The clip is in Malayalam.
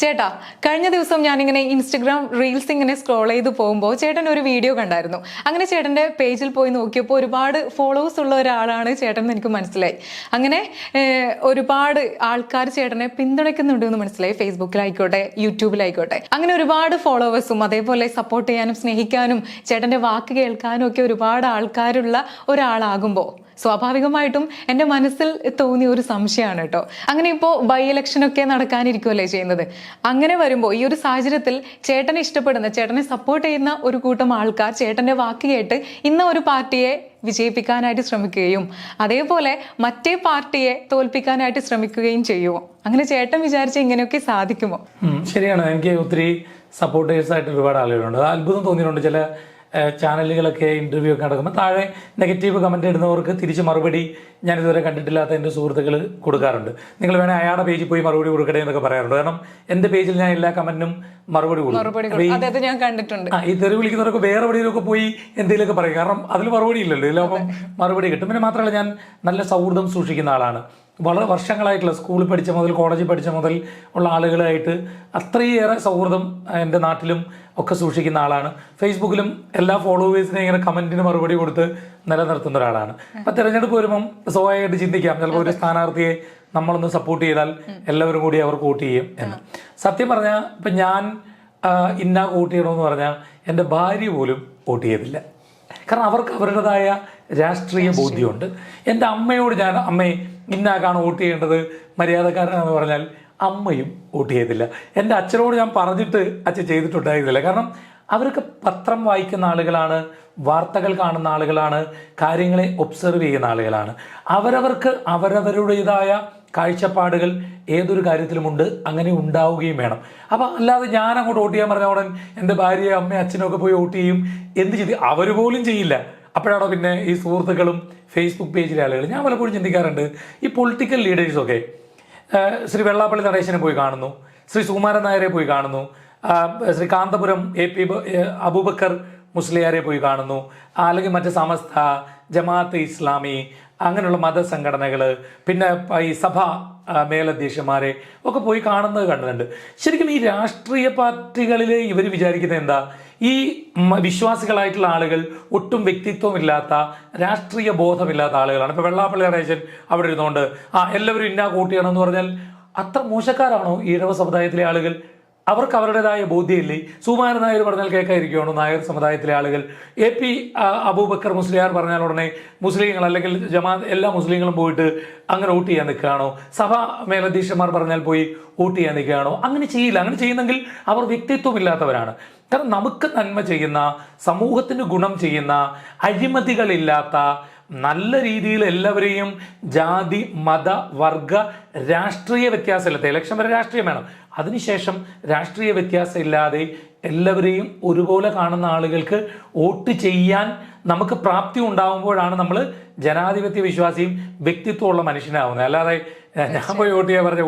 ചേട്ടാ കഴിഞ്ഞ ദിവസം ഞാനിങ്ങനെ ഇൻസ്റ്റഗ്രാം റീൽസ് ഇങ്ങനെ സ്ക്രോൾ ചെയ്ത് പോകുമ്പോൾ ചേട്ടൻ ഒരു വീഡിയോ കണ്ടായിരുന്നു. അങ്ങനെ ചേട്ടന്റെ പേജിൽ പോയി നോക്കിയപ്പോൾ ഒരുപാട് ഫോളോവേഴ്സ് ഉള്ള ഒരാളാണ് ചേട്ടൻ എന്ന് എനിക്ക് മനസ്സിലായി. അങ്ങനെ ഒരുപാട് ആൾക്കാർ ചേട്ടനെ പിന്തുണയ്ക്കുന്നുണ്ട് എന്ന് മനസ്സിലായി. ഫേസ്ബുക്കിലായിക്കോട്ടെ യൂട്യൂബിലായിക്കോട്ടെ. അങ്ങനെ ഒരുപാട് ഫോളോവേഴ്സും അതേപോലെ സപ്പോർട്ട് ചെയ്യാനും സ്നേഹിക്കാനും ചേട്ടന്റെ വാക്ക് കേൾക്കാനും ഒക്കെ ഒരുപാട് ആൾക്കാരുള്ള ഒരാളാകുമ്പോൾ സ്വാഭാവികമായിട്ടും എന്റെ മനസ്സിൽ തോന്നിയ ഒരു സംശയമാണ് കേട്ടോ. അങ്ങനെ ഇപ്പോൾ ബൈ ഇലക്ഷൻ ഒക്കെ നടക്കാനിരിക്കുമല്ലേ ചെയ്യുന്നത്? അങ്ങനെ വരുമ്പോൾ ഈ ഒരു സാഹചര്യത്തിൽ ചേട്ടനെ ഇഷ്ടപ്പെടുന്ന ചേട്ടനെ സപ്പോർട്ട് ചെയ്യുന്ന ഒരു കൂട്ടം ആൾക്കാർ ചേട്ടന്റെ വാക്ക് കേട്ട് ഇന്ന ഒരു പാർട്ടിയെ വിജയിപ്പിക്കാനായിട്ട് ശ്രമിക്കുകയും അതേപോലെ മറ്റേ പാർട്ടിയെ തോൽപ്പിക്കാനായിട്ട് ശ്രമിക്കുകയും ചെയ്യുമോ അങ്ങനെ ചേട്ടൻ വിചാരിച്ച ഇങ്ങനെയൊക്കെ സാധിക്കുമോ? ശരിയാണ്. എനിക്ക് ഒത്തിരി സപ്പോർട്ടേഴ്സ് ആയിട്ട് ഒരുപാട് ആളുകളുണ്ട്. അത് അത്ഭുതം തോന്നിയിട്ടുണ്ട്. ചില ചാനലുകളൊക്കെ ഇന്റർവ്യൂ ഒക്കെ നടക്കുമ്പോൾ താഴെ നെഗറ്റീവ് കമന്റ് ഇടുന്നവർക്ക് തിരിച്ച് മറുപടി ഞാൻ ഇതുവരെ കണ്ടിട്ടില്ലാത്ത എന്റെ സുഹൃത്തുക്കൾ കൊടുക്കാറുണ്ട്. നിങ്ങൾ വേണേൽ അയാളുടെ പേജിൽ പോയി മറുപടി കൊടുക്കണേ എന്നൊക്കെ പറയാറുണ്ട്. കാരണം എന്റെ പേജിൽ ഞാൻ എല്ലാ കമന്റും മറുപടി കൊടുക്കും. ഞാൻ കണ്ടിട്ടുണ്ട്. ആ ഈ തെറി വിളിക്കുന്നവരൊക്കെ വേറെ എവിടെയെങ്കിലുമൊക്കെ പോയി എന്തെങ്കിലുമൊക്കെ പറയും. കാരണം അതിൽ മറുപടി ഇല്ലല്ലോ. ഇതിലപ്പം മറുപടി കിട്ടും. പിന്നെ മാത്രമല്ല ഞാൻ നല്ല സൗഹൃദം സൂക്ഷിക്കുന്ന ആളാണ്. വളരെ വർഷങ്ങളായിട്ടുള്ള സ്കൂളിൽ പഠിച്ച മുതൽ കോളേജിൽ പഠിച്ച മുതൽ ഉള്ള ആളുകളായിട്ട് അത്രയേറെ സൗഹൃദം എന്റെ നാട്ടിലും ഒക്കെ സൂക്ഷിക്കുന്ന ആളാണ്. ഫേസ്ബുക്കിലും എല്ലാ ഫോളോവേഴ്സിനെ ഇങ്ങനെ കമന്റിന് മറുപടി കൊടുത്ത് നിലനിർത്തുന്ന ഒരാളാണ്. അപ്പം തിരഞ്ഞെടുപ്പ് വരുമ്പം സ്വാഭാവികമായിട്ട് ചിന്തിക്കാം. ചിലപ്പോൾ ഒരു സ്ഥാനാർത്ഥിയെ നമ്മളൊന്ന് സപ്പോർട്ട് ചെയ്താൽ എല്ലാവരും കൂടി അവർക്ക് വോട്ട് ചെയ്യും എന്ന്. സത്യം പറഞ്ഞാൽ ഇപ്പം ഞാൻ ഇന്ന വോട്ട് ചെയ്യണമെന്ന് പറഞ്ഞാൽ എന്റെ ഭാര്യ പോലും വോട്ട് ചെയ്തില്ല. കാരണം അവർക്ക് അവരുടേതായ രാഷ്ട്രീയ ബോധ്യമുണ്ട്. എന്റെ അമ്മയോട് ഞാൻ അമ്മയെ ഇന്നാക്കാണ് വോട്ട് ചെയ്യേണ്ടത്? മര്യാദക്കാരനാണെന്ന് പറഞ്ഞാൽ അമ്മയും വോട്ട് ചെയ്തില്ല എന്റെ അച്ഛനോട് ഞാൻ പറഞ്ഞിട്ട് അച്ഛൻ ചെയ്തിട്ടുണ്ടായിരുന്നില്ല. കാരണം അവർക്ക് പത്രം വായിക്കുന്ന ആളുകളാണ് വാർത്തകൾ കാണുന്ന ആളുകളാണ് കാര്യങ്ങളെ ഒബ്സർവ് ചെയ്യുന്ന ആളുകളാണ്. അവരവർക്ക് അവരവരുടേതായ കാഴ്ചപ്പാടുകൾ ഏതൊരു കാര്യത്തിലുമുണ്ട് അങ്ങനെ ഉണ്ടാവുകയും വേണം. അപ്പം അല്ലാതെ ഞാൻ അങ്ങോട്ട് വോട്ട് ചെയ്യാൻ പറഞ്ഞ ഉടൻ എന്റെ ഭാര്യയും അമ്മയും അച്ഛനും ഒക്കെ പോയി വോട്ട് ചെയ്യും. എന്ത് ചെയ്ത്? അവർ പോലും ചെയ്യില്ല. അപ്പോഴാണോ പിന്നെ ഈ സുഹൃത്തുക്കളും ഫേസ്ബുക്ക് പേജിലെ ആളുകൾ ഞാൻ പലപ്പോഴും ചിന്തിക്കാറുണ്ട് ഈ പൊളിറ്റിക്കൽ ലീഡേഴ്സൊക്കെ ശ്രീ വെള്ളാപ്പള്ളി നടേശനെ പോയി കാണുന്നു ശ്രീ സുകുമാരൻ നായരെ പോയി കാണുന്നു ശ്രീ കാന്തപുരം എ പി അബൂബക്കർ മുസ്ലിയാരെ പോയി കാണുന്നു അല്ലെങ്കിൽ മറ്റ് സമസ്ത ജമാഅത്ത് ഇസ്ലാമി അങ്ങനെയുള്ള മതസംഘടനകൾ പിന്നെ ഈ സഭ മേലധ്യക്ഷന്മാരെ ഒക്കെ പോയി കാണുന്നത് കണ്ടിട്ടുണ്ട്. ശരിക്കും ഈ രാഷ്ട്രീയ പാർട്ടികളിൽ ഇവർ വിചാരിക്കുന്നത് എന്താ? ഈ വിശ്വാസികളായിട്ടുള്ള ആളുകൾ ഒട്ടും വ്യക്തിത്വമില്ലാത്ത രാഷ്ട്രീയ ബോധമില്ലാത്ത ആളുകളാണ്. ഇപ്പൊ വെള്ളാപ്പള്ളി നടേശൻ അവിടെ ഇരുന്നുകൊണ്ട് ആ എല്ലാവരും ഇന്ന കൂട്ടിയാണെന്ന് പറഞ്ഞാൽ അത്ര മോശക്കാരാണോ ഈഴവ സമുദായത്തിലെ ആളുകൾ? അവർക്ക് അവരുടേതായ ബോധ്യമില്ലേ? സുമാരൻ നായർ പറഞ്ഞാൽ കേൾക്കാതിരിക്കുകയാണ്? നായർ സമുദായത്തിലെ ആളുകൾ. എ പി അബൂബക്കർ മുസ്ലിയാർ പറഞ്ഞാൽ ഉടനെ മുസ്ലിങ്ങൾ അല്ലെങ്കിൽ ജമാഅത്ത് എല്ലാ മുസ്ലിങ്ങളും പോയിട്ട് അങ്ങനെ വോട്ട് ചെയ്യാൻ നിൽക്കുകയാണോ? സഭ മേലധ്യക്ഷന്മാർ പറഞ്ഞാൽ പോയി വോട്ട് ചെയ്യാൻ നിൽക്കുകയാണോ? അങ്ങനെ ചെയ്യില്ല. അങ്ങനെ ചെയ്യുന്നെങ്കിൽ അവർ വ്യക്തിത്വമില്ലാത്തവരാണ്. കാരണം നമുക്ക് നന്മ ചെയ്യുന്ന സമൂഹത്തിന് ഗുണം ചെയ്യുന്ന അഴിമതികളില്ലാത്ത നല്ല രീതിയിൽ എല്ലാവരെയും ജാതി മത വർഗ രാഷ്ട്രീയ വ്യത്യാസമില്ലാത്ത ഇലക്ഷൻ വരെ രാഷ്ട്രീയം വേണം. അതിനുശേഷം രാഷ്ട്രീയ വ്യത്യാസം ഇല്ലാതെ എല്ലാവരെയും ഒരുപോലെ കാണുന്ന ആളുകൾക്ക് വോട്ട് ചെയ്യാൻ നമുക്ക് പ്രാപ്തി ഉണ്ടാകുമ്പോഴാണ് നമ്മൾ ജനാധിപത്യ വിശ്വാസിയും വ്യക്തിത്വമുള്ള മനുഷ്യനാവുന്നത്. അല്ലാതെ ഞാൻ പോയി വോട്ട് ചെയ്യാൻ പറഞ്ഞ